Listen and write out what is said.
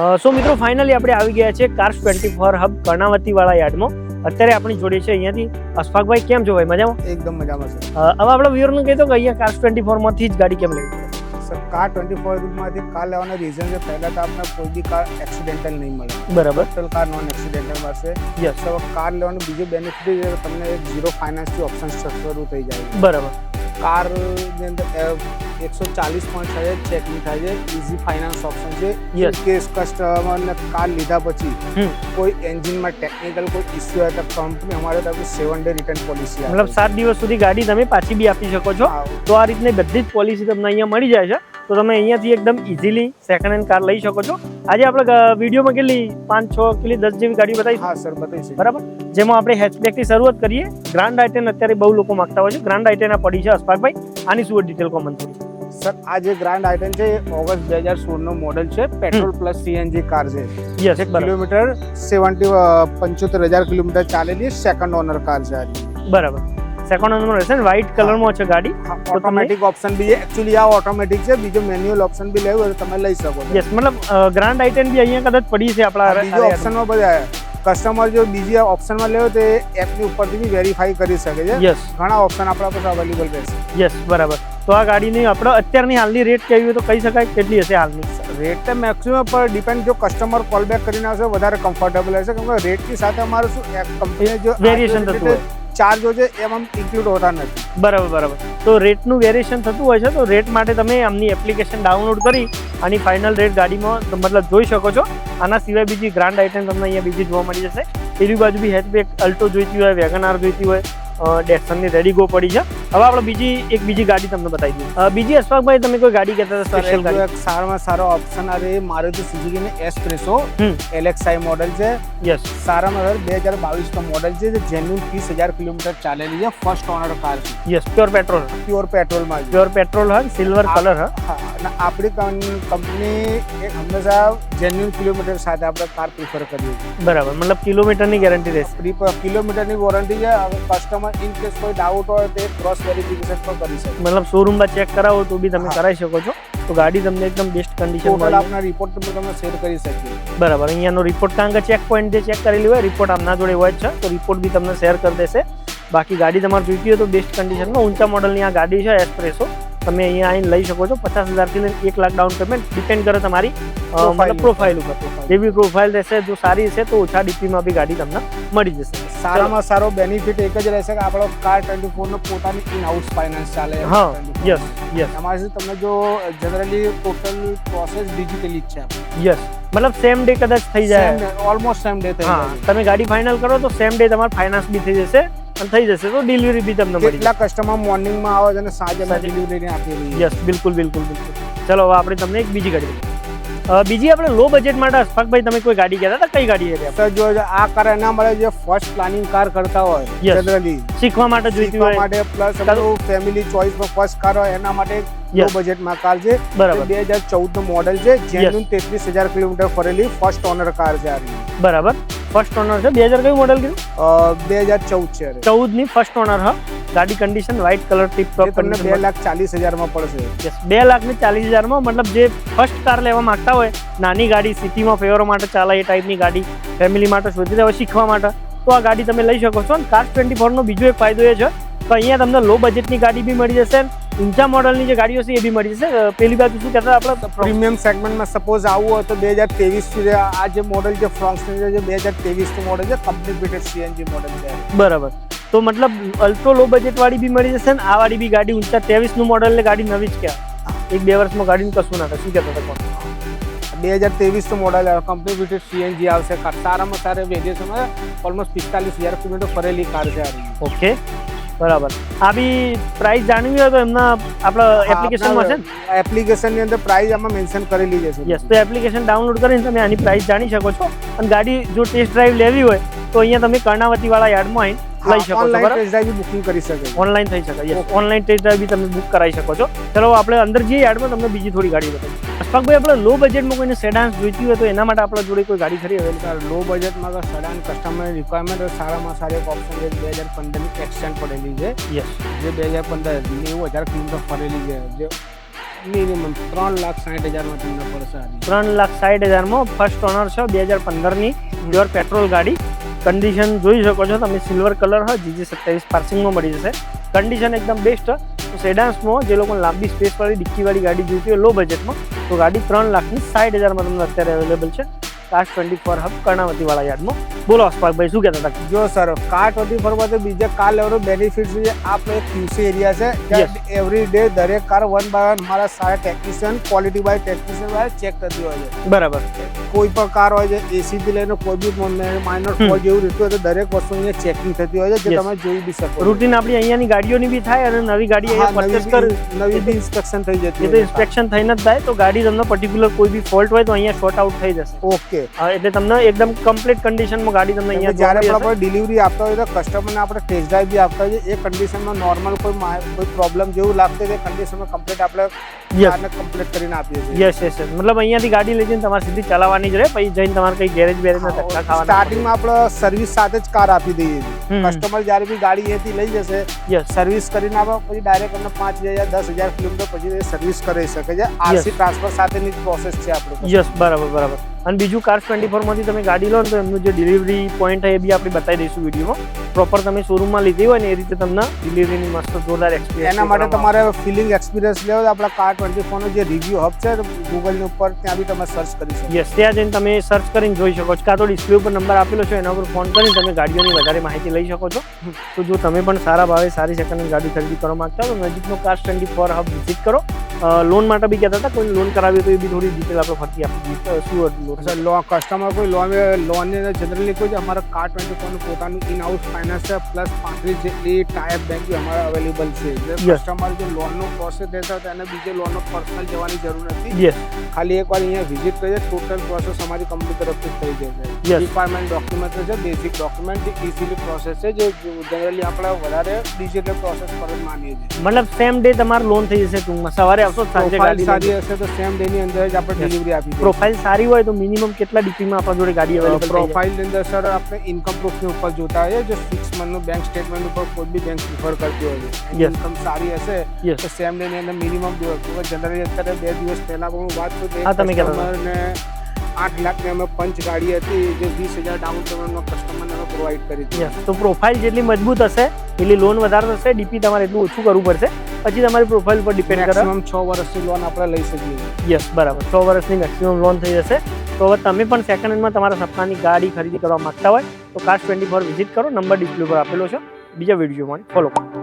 સો મિત્રો ફાઇનલી આપણે આવી ગયા છે cars twenty four hub Karnavati વાળા યાર્ડમાં. અત્યારે આપણી જોડે છે અહીંયાથી અશફાકભાઈ. કેમ છો ભાઈ? મજામાં? એકદમ મજામાં છે હવે આપણા વ્યુઅરને કહી દો કે અહીંયા કાર્સ ટ્વેન્ટી ફોરમાંથી જ ગાડી કેમ લેવી સર કાર ટ્વેન્ટી ફોરમાંથી કાર લેવાનો રીઝન છે પહેલા તો આપણે કોઈ બી કાર એક્સિડેન્ટલ નહીં મળે. બરાબર. ટોટલ કાર નોન એક્સિડેન્ટલ મળશે. યસ તો કાર લેવાનું બીજું બેનિફિટ તમને ઝીરો ફાઇનાન્સથી ઓપ્શન શરૂ થઈ જાય. બરાબર. કારની અંદર એકસો ચાલીસ પોઈન્ટ થાય છે ચેકિંગ થાય છે ઇઝી ફાઇનાન્સ ઓપ્શન છે. Yes. કેસ કસ્ટમરને કાર લીધા પછી. કોઈ એન્જિનમાં ટેકનિકલ કોઈ ઇસ્યુ હોય તો કંપની અમારે તરફથી સેવન ડે રિટર્ન પોલિસી મતલબ સાત દિવસ સુધી ગાડી તમે પાછી બી આપી શકો છો. તો આ રીતની બધી જ પોલિસી તમને અહીંયા મળી જાય છે. તો તમે અહીંયાથી એકદમ ઇઝીલી સેકન્ડ હેન્ડ કાર લઈ શકો છો. આજે આપણે વિડીયોમાં કેટલી? પાંચ છ કેટલી? દસ જેવી ગાડી બતાવી. હા સર બતાવી બરાબર? જેમાં આપણે હેચબેકથી શરૂઆત કરીએ. ગ્રાન્ડ આઈટેન અત્યારે બહુ લોકો માગતા હોય છે. ગ્રાન્ડ આઈટેન આ પડી છે અશફાકભાઈ. આની શું ડિટેલ કોમેન્ટ થોડી સર આ જે ગ્રાન્ડ આઇટમ છે એ ઓગસ્ટ બે હજાર સોળનો મોડલ છે. પેટ્રોલ પ્લસ સીએનજી કાર છે. યસ કિલોમીટર સેવન્ટી પંચોતેર હજાર કિલોમીટર ચાલેલી સેકન્ડ ઓનર કાર છે બરાબર. સેકન્ડ ઓનર રહેશે ને? વ્હાઇટ કલરમાં છે ગાડી. ઓટોમેટિક ઓપ્શન બી એકચ્યુઅલી આ ઓટોમેટિક છે. બીજો મેન્યુઅલ ઓપ્શન બી લેવું હોય તો તમે લઈ શકો યસ મતલબ ગ્રાન્ડ આઈટેન બી અહીંયા કદાચ પડી છે આપણા બીજો ઓપ્શનમાં બધા કસ્ટમર જો બીજી ઓપ્શનમાં લેવો તો એપની ઉપરથી બી વેરીફાઈ કરી શકે છે. યસ ઘણા ઓપ્શન આપણા પાસે અવેલેબલ રહેશે. યસ બરાબર. તો આ ગાડીની આપણે અત્યારની હાલની રેટ કેવી હોય તો કહી શકાય? કેટલી હશે હાલની? રેટ તો મેક્સિમમ પર ડિપેન્ડ જો કસ્ટમર કોલ બેક કરીને આવશે વધારે કમ્ફર્ટેબલ હશે કેમ કે રેટની સાથે અમારે શું કંપનીએ જો Variation થતું હોય. ચાર્જ હોય એમાં ઇન્ક્લુડ હોતા નથી. બરાબર બરાબર. તો રેટનું વેરિએશન થતું હોય છે, તો રેટ માટે તમે આમની એપ્લિકેશન ડાઉનલોડ કરી અને ફાઇનલ રેટ ગાડીમાં મતલબ જોઈ શકો છો. આના સિવાય બીજી ગ્રાન્ડ આઇટમ તમને અહીંયા બીજી જોવા મળી જશે. પેલી બાજુ બી હેચબેક અલ્ટો જોઈતી હોય વેગનાર જોઈતી હોય ડેક્સનની રેડી ગો પડી છે. હવે આપણે બીજી એક બીજી ગાડી તમને બતાવી દઈએ. બીજી અશફાકભાઈ તમે કોઈ ગાડી કહેતા હતા સ્પેશિયલ એક સારામાં સારો ઓપ્શન આવે રહી Maruti Suzuki S espresso. LXI model છે. યસ સારામાં સારું બે હજાર બાવીસનો મોડલ છે. જે જેન્યુન ત્રીસ હજાર કિલોમીટર ચાલેલી છે. ફર્સ્ટ ઓનર કાર છે. યસ પ્યોર પેટ્રોલ પ્યોર પેટ્રોલમાં પ્યોર પેટ્રોલ હોય સિલ્વર કલર હા અને આપણી કંપની એક હંમેશા જેન્યુન કિલોમીટર સાથે આપણે કાર પ્રિફર કરીએ છીએ. બરાબર મતલબ કિલોમીટરની ગેરંટી રહેશે. કિલોમીટરની વોરંટી છે હવે કસ્ટમર ઇન કેસ કોઈ ડાઉટ હોય તો ક્રોસ વેરિફિકેશન પણ કરી શકે. મતલબ શોરૂમમાં ચેક કરાવો તો બી તમે કરાવી શકો છો. તો ગાડી તમને એકદમ બેસ્ટ કન્ડિશન કન્ડિશનમાં આપના રિપોર્ટ તમે તમે શેર કરી શકીએ. બરાબર અહીંયાનો રિપોર્ટ કારણ કે ચેક પોઈન્ટ જે ચેક કરેલી હોય રિપોર્ટ આમના જોડે હોય છે તો રિપોર્ટ બી તમને શેર કરી દેશે. બાકી ગાડી તમારે જોઈતી હોય તો બેસ્ટ કન્ડિશનમાં ઊંચા મોડલની આ ગાડી છે એસ્પ્રેસો તમે અહીંયા આવીને લઈ શકો છો. પચાસ હજારથી લઈને એક લાખ ડાઉન પેમેન્ટ ડિપેન્ડ કરે તમારી અ, Profile મતલબ પ્રોફાઇલ ઉપર. Profile. જેવી પ્રોફાઇલ રહેશે જો સારી હશે તો ઓછા ડીપીમાં બી ગાડી તમને મળી જશે. સારામાં સારો બેનિફિટ એક જ રહેશે કે આપણો કાર ટ્વેન્ટી ફોર નો પોતાની ઇન હાઉસ ફાઇનાન્સ ચાલે. હા, 24 યસ યસ એમાં શું તમને જો જનરલી ટોટલ પ્રોસેસ ડિજિટલી જ છે. યસ મતલબ સેમ ડે કદાચ થઈ જાય. ઓલમોસ્ટ સેમ ડે થઈ હા જાય. તમે ગાડી ફાઇનલ કરો તો સેમ ડે તમારે ફાઇનાન્સ બી થઈ જશે. અને થઈ જશે તો ડિલિવરી બી તમને મળી કેટલા કસ્ટમર મોર્નિંગમાં આવે છે અને સાંજે. ડિલિવરી આપી યસ બિલકુલ બિલકુલ બિલકુલ. ચલો હવે આપણે તમને એક બીજી ગાડી બીજી આપણે લો બજેટ માટે અશફાકભાઈ તમે કોઈ ગાડી કહેતા હતા? કઈ ગાડી હતી? સર જો આ કાર એના મળે જે ફર્સ્ટ પ્લાનિંગ કાર કરતા હોય જનરલી શીખવા માટે જોઈતી હોય. માટે પ્લસ ફેમિલી ચોઇસમાં ફર્સ્ટ કાર હોય એના માટે લો. બજેટમાં કાર છે. બરાબર. બે હજાર ચૌદનું મોડલ છે જેનું તેત્રીસ હજાર કિલોમીટર ફરેલી ફર્સ્ટ ઓનર કાર છે બરાબર. ફર્સ્ટ ઓનર છે. બે હજાર કયું મોડલ કીધું બે હજાર ચૌદ છે. ચૌદની ફર્સ્ટ ઓનર હા. ગાડી condition white colour tip top તમને બે લાખ ચાલીસ હજારમાં પડશે. બે લાખ ને ચાલીસ હજારમાં મતલબ જે ફર્સ્ટ કાર લેવા માંગતા હોય નાની ગાડી સિટીમાં ફેવરો માટે ચાલે એ ટાઈપની ગાડી ફેમિલી માટે શોધી હોય શીખવા માટે. તો આ ગાડી તમે લઈ શકો છો. અને કાર ટ્વેન્ટી ફોરનો બીજો એક ફાયદો એ છે કે અહીંયા તમને લો બજેટની ગાડી બી મળી જશે. ઊંચા મોડલની જે ગાડીઓ છે એ બી મળી જશે. પેલી બાજુ શું કહેતા આપણે? પ્રીમિયમ સેગમેન્ટમાં સપોઝ આવવું હોય તો બે હજાર તેવીસથી આ જે મોડલ છે ફ્રોન્ક્સ જે બે હજાર તેવીસનું મોડલ છે કમ્પ્લીટેડ સીએનજી મોડલ છે. બરાબર. તો મતલબ અલ્ટ્રો લો બજેટ વાળી બી મળી જશે ને આ વાળી બી ગાડી ઊંચા તેવીસનું મોડલ ને ગાડી નવી જ કહેવાય એક બે વર્ષમાં ગાડીનું કશું ના થાય. શું કહેતા હતા બે હજાર તેવીસનું મોડલ કંપની ફિટેડ સીએનજી આવશે. સારામાં સારા વેરિએશનમાં ઓલમોસ્ટ પિસ્તાલીસ હજાર કિલોમીટર ફરેલી કાર છે ઓકે બરાબર. આ બી પ્રાઇસ જાણવી હોય તો એમના આપણા એપ્લિકેશનમાં છે ને? એપ્લિકેશનની અંદર પ્રાઇસ આમાં મેન્શન કરેલી છે. યસ તો એપ્લિકેશન ડાઉનલોડ કરીને તમે આની પ્રાઇસ જાણી શકો છો. અને ગાડી જો ટેસ્ટ ડ્રાઈવ લેવી હોય તો અહીંયા તમે કર્ણાવતી વાળા યાર્ડમાં આવીને લઈ શકો છો બરાબર? બુકિંગ કરી શકે. ઓનલાઈન થઈ શકે યસ ઓનલાઈન ટેસ્ટ ડ્રાઈવ બી તમે બુક કરાવી શકો છો. ચલો આપણે અંદર જઈએ યાર્ડમાં તમને બીજી થોડી ગાડી બતાવી. અશફાકભાઈ આપણે લો બજેટમાં કોઈને સેડાન્સ જોઈતી હોય તો એના માટે આપણા જોડે કોઈ ગાડી ખરી અવેલેબલ લો બજેટમાં તો સેડાન કસ્ટમર રિક્વાયરમેન્ટ સારામાં સારી એક ઓપ્શન છે બે હજાર પંદરની એક્સટેન્ડ પડેલી છે. યસ જે બે હજાર પંદર નેવું હજાર કિલોમીટર ફરેલી છે. જે મિનિમમ ત્રણ લાખ સાઠ હજારમાં તમને પડશે ત્રણ લાખ સાઠ હજારમાં ફર્સ્ટ ઓનર છે બે હજાર પંદરની પ્યોર પેટ્રોલ ગાડી. કન્ડિશન જોઈ શકો છો તમે સિલ્વર કલર હોય જીજી સત્યાવીસ પાર્સિંગમાં મળી જશે. કન્ડિશન એકદમ બેસ્ટ તો સેડાન્સમાં જે લોકો લાંબી સ્પેસવાળી ડિક્કીવાળી ગાડી જોઈતી હોય લો બજેટમાં તો ગાડી ત્રણ લાખની સાઠ હજારમાં તમને અત્યારે અવેલેબલ છે. કાશ ટ્વેન્ટી ફોર હબ કર્ણાવતીવાળા યાર્ડમાં. બોલો અસ્પાકભાઈ શું કહેતા હતા? જો સર કાર ટ્વેન્ટી ફોરમાં તો બીજા કાર લેવાનો બેનિફિટ છે. આપણે ક્યુસી એરિયા છે. એવરી ડે દરેક કાર વન બાય વન મારા સારા technician quality by technician by check થતી હોય છે. બરાબર. કોઈ પણ કાર હોય છે એસી થી લઈને કોઈ બી માઇનર. ફોલ્ટ જેવું રહેતું હોય તો દરેક વસ્તુ અહીંયા ચેકિંગ થતી હોય છે જે તમે જોઈ બી શકો રૂટીન આપણી અહીંયાની ગાડીઓની બી થાય અને નવી ગાડી અહીંયા પરચેસ નવી કરી બી- નવી બી ઇન્સ્પેક્શન થઈ જતી એ તો ઇન્સ્પેક્શન થઈને જ થાય તો ગાડી તમને પર્ટિક્યુલર કોઈ બી ફોલ્ટ હોય તો અહીંયા શોર્ટ આઉટ થઈ જશે. ઓકે હા, એટલે તમને એકદમ કમ્પ્લીટ કન્ડિશનમાં ગાડી તમને અહીંયા જ્યારે પણ આપણે ડિલિવરી આપતા હોય તો કસ્ટમરને આપણે ટેસ્ટ ડ્રાઈવ બી આપતા હોઈએ. એ કન્ડિશનમાં નોર્મલ કોઈ મા- કોઈ પ્રોબ્લેમ જેવું લાગતું હોય એ કન્ડિશનમાં કમ્પ્લીટ આપણે કારને કમ્પ્લીટ કરીને આપીએ છીએ. યસ યસ મતલબ અહીંયાથી ગાડી લઈ જઈને તમારે સીધી ચલાવવાની જ રહે પછી જઈને તમારે કઈ ગેરેજ બેરેજના ધક્કા ખાવાના. સ્ટાર્ટિંગમાં આપણે સર્વિસ સાથે જ કાર આપી દઈએ છીએ. કસ્ટમર જ્યારે બી ગાડી અહીંયાથી લઈ જશે યસ સર્વિસ કરીને આપો પછી ડાયરેક્ટ અમને પાંચ હજાર દસ હજાર કિલોમીટર પછી સર્વિસ કરી શકે છે. આરસી ટ્રાન્સફર સાથેની પ્રોસેસ છે આપણે. યસ બરાબર બરાબર. અને બીજું કાર્સ ટ્વેન્ટી ફોરમાંથી તમે ગાડી લો ને તો એમનું જે ડિલિવરી પોઈન્ટ હોય એ બી આપણે બતાવી દઈશું વિડીયોમાં. પ્રોપર તમે શોરૂમમાં લીધી હોય ને એ રીતે તમને ડિલિવરીની મસ્ત જોરદાર એક્સપિરિયન્સ એના માટે તમારે ફિલિંગ એક્સપિરિયન્સ લેવો આપણા કાર ટ્વેન્ટી ફોરનો જે રિવ્યુ હબ છે ગૂગલની ઉપર ત્યાં બી તમે સર્ચ કરી શકો. યસ ત્યાં જઈને તમે સર્ચ કરીને જોઈ શકો છો. કાં તો ડિસ્પ્લે ઉપર નંબર આપેલો છે એના ઉપર ફોન કરીને તમે ગાડીઓની વધારે માહિતી લઈ શકો છો. તો જો તમે પણ સારા ભાવે સારી સેકન્ડ હેન્ડ ગાડી ખરીદી કરવા માંગતા હો તો નજીકનો car twenty four hub visit કરો લોન માટે બી કહેતા હતા કોઈ લોન કરાવી તો એ બી થોડી ડિટેલ આપણે ફરતી આપી દઈએ શું લોન કસ્ટમર કોઈ લોન લોન જનરલી કોઈ અમારા કાર ટ્વેન્ટી ફોરનું પોતાનું ઇન હાઉસ ફાઇનાન્સ છે પ્લસ પાંત્રીસ જેટલી ટાઈપ બેંક અમારા અવેલેબલ છે. કસ્ટમર જે લોનનો પ્રોસેસ દેતા હોય બીજે એને બીજે લોનનો પર્સનલ જવાની જરૂર નથી. યસ ખાલી એકવાર અહીંયા વિઝિટ કરીએ ટોટલ પ્રોસેસ અમારી કંપની તરફથી થઈ જશે. Yes. રિક્વાયરમેન્ટ ડોક્યુમેન્ટ છે બેઝિક ડોક્યુમેન્ટ જે ઇઝીલી પ્રોસેસ છે જે જનરલી આપણે વધારે ડિજિટલ પ્રોસેસ પર જ માનીએ છીએ. મતલબ સેમ ડે તમારે લોન થઈ જશે ટૂંકમાં. સવારે આવશો તો સાંજે પ્રોફાઇલ ગાડી સારી હશે તો સેમ ડે ની અંદર જ આપણે Yes. ડિલિવરી આપી દઈએ. પ્રોફાઇલ સારી હોય તો મિનિમમ કેટલા ડીપીમાં આપણા જોડે ગાડી અવેલેબલ થઈ જાય? પ્રોફાઇલની અંદર સર આપણે ઇન્કમ પ્રૂફની ઉપર જોતા હોઈએ જો સિક્સ મંથનું બેંક સ્ટેટમેન્ટ ઉપર કોઈ બી બેંક પ્રિફર કરતી હોય છે. Yes. ઇન્કમ સારી હશે Yes. તો સેમ ડે ની અંદર મિનિમમ જનરલી અત્યારે બે દિવસ પહેલા પણ હું વાત કરું હા, તમે. કસ્ટમરને આઠ લાખની અમે પંચ ગાડી હતી જે વીસ હજાર ડાઉન પેમેન્ટમાં કસ્ટમરને અમે પ્રોવાઈડ કરી હતી તો પ્રોફાઇલ જેટલી મજબૂત હશે એટલી લોન વધારે થશે ડીપી તમારે એટલું ઓછું કરવું પડશે. પછી તમારી પ્રોફાઇલ પર ડિપેન્ડ કરે. મેક્સિમમ છ વર્ષની લોન આપણે લઈ શકીએ. યસ બરાબર. છ વર્ષની મેક્સિમમ લોન થઈ જશે. તો હવે તમે પણ સેકન્ડ હેન્ડમાં તમારા સપનાની ગાડી ખરીદી કરવા માંગતા હોય તો કાર્સ ટ્વેન્ટી ફોર વિઝિટ કરો. નંબર ડિસ્પ્લે પર આપેલો છે. બીજા વીડિયો માટે ફોલો કરો.